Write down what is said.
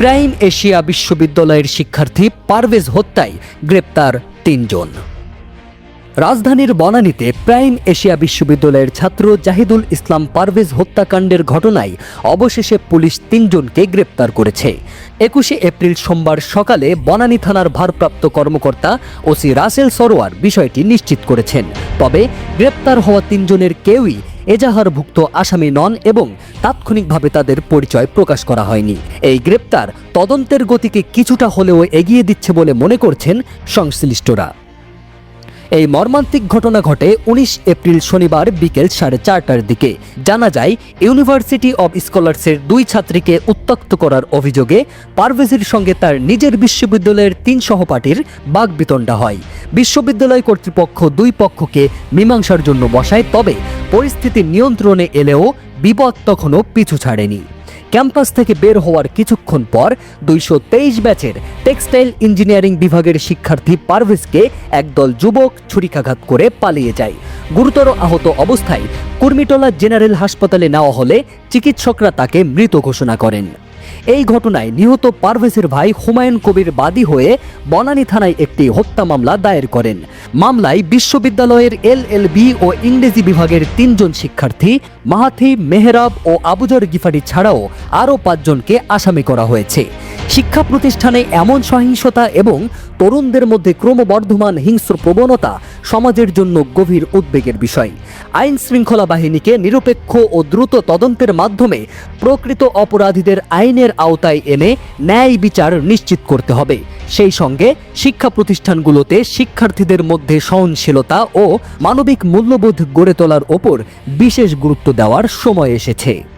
Prime Asia বিশ্ববিদ্যালয়ের শিক্ষার্থী পারভেজ হত্যায় গ্রেপ্তার তিনজন। রাজধানীর বনানীতে প্রাইম এশিয়া বিশ্ববিদ্যালয়ের ছাত্র জাহিদুল ইসলাম পারভেজ হত্যাকাণ্ডের ঘটনায় অবশেষে পুলিশ তিনজনকে গ্রেপ্তার করেছে। একুশে এপ্রিল সোমবার সকালে বনানী থানার ভারপ্রাপ্ত কর্মকর্তা ওসি রাসেল সরোয়ার বিষয়টি নিশ্চিত করেছেন। তবে গ্রেপ্তার হওয়া তিনজনের কেউই এজাহারভুক্ত আসামি নন এবং তাৎক্ষণিকভাবে তাদের পরিচয় প্রকাশ করা হয়নি। এই গ্রেপ্তার তদন্তের গতিকে কিছুটা হলেও এগিয়ে দিচ্ছে বলে মনে করছেন সংশ্লিষ্টরা। এই মর্মান্তিক ঘটনা ঘটে উনিশ এপ্রিল শনিবার বিকেল সাড়ে চারটার দিকে। জানা যায়, ইউনিভার্সিটি অব স্কলার্সের দুই ছাত্রীকে উত্তক্ত করার অভিযোগে পারভেজের সঙ্গে তার নিজের বিশ্ববিদ্যালয়ের তিন সহপাঠীর বাগবিতণ্ডা হয়। বিশ্ববিদ্যালয় কর্তৃপক্ষ দুই পক্ষকে মীমাংসার জন্য বসায়, তবে পরিস্থিতি নিয়ন্ত্রণে এলেও বিপদ তখনও পিছু ছাড়েনি। ক্যাম্পাস থেকে বের হওয়ার কিছুক্ষণ পর দুইশো তেইশ ব্যাচের টেক্সটাইল ইঞ্জিনিয়ারিং বিভাগের শিক্ষার্থী পারভেজকে একদল যুবক ছুরিকাঘাত করে পালিয়ে যায়। গুরুতর আহত অবস্থায় কুর্মিটোলা জেনারেল হাসপাতালে নেওয়া হলে চিকিৎসকরা তাকে মৃত ঘোষণা করেন। এই ঘটনায় নিহত পারভেজের ভাই হুমায়ুন কবির বাদী হয়ে বনানী থানায় একটি হত্যা মামলা দায়ের করেন। মামলায় বিশ্ববিদ্যালয়ের এলএলবি ও ইংরেজি বিভাগের তিনজন শিক্ষার্থী, মাহাথি, মেহরাব ও আবুজর গিফারি ছাড়াও আরও পাঁচজনকে আসামি করা হয়েছে। শিক্ষা প্রতিষ্ঠানে এমন সহিংসতা এবং তরুণদের মধ্যে ক্রমবর্ধমান হিংস্র প্রবণতা সমাজের জন্য গভীর উদ্বেগের বিষয়। আইন শৃঙ্খলা বাহিনীকে নিরপেক্ষ ও দ্রুত তদন্তের মাধ্যমে প্রকৃত অপরাধীদের আইনের আওতায় এনে ন্যায় বিচার নিশ্চিত করতে হবে। সেই সঙ্গে শিক্ষা প্রতিষ্ঠানগুলোতে শিক্ষার্থীদের মধ্যে সহনশীলতা ও মানবিক মূল্যবোধ গড়ে তোলার ওপর বিশেষ গুরুত্ব দেওয়ার সময় এসেছে।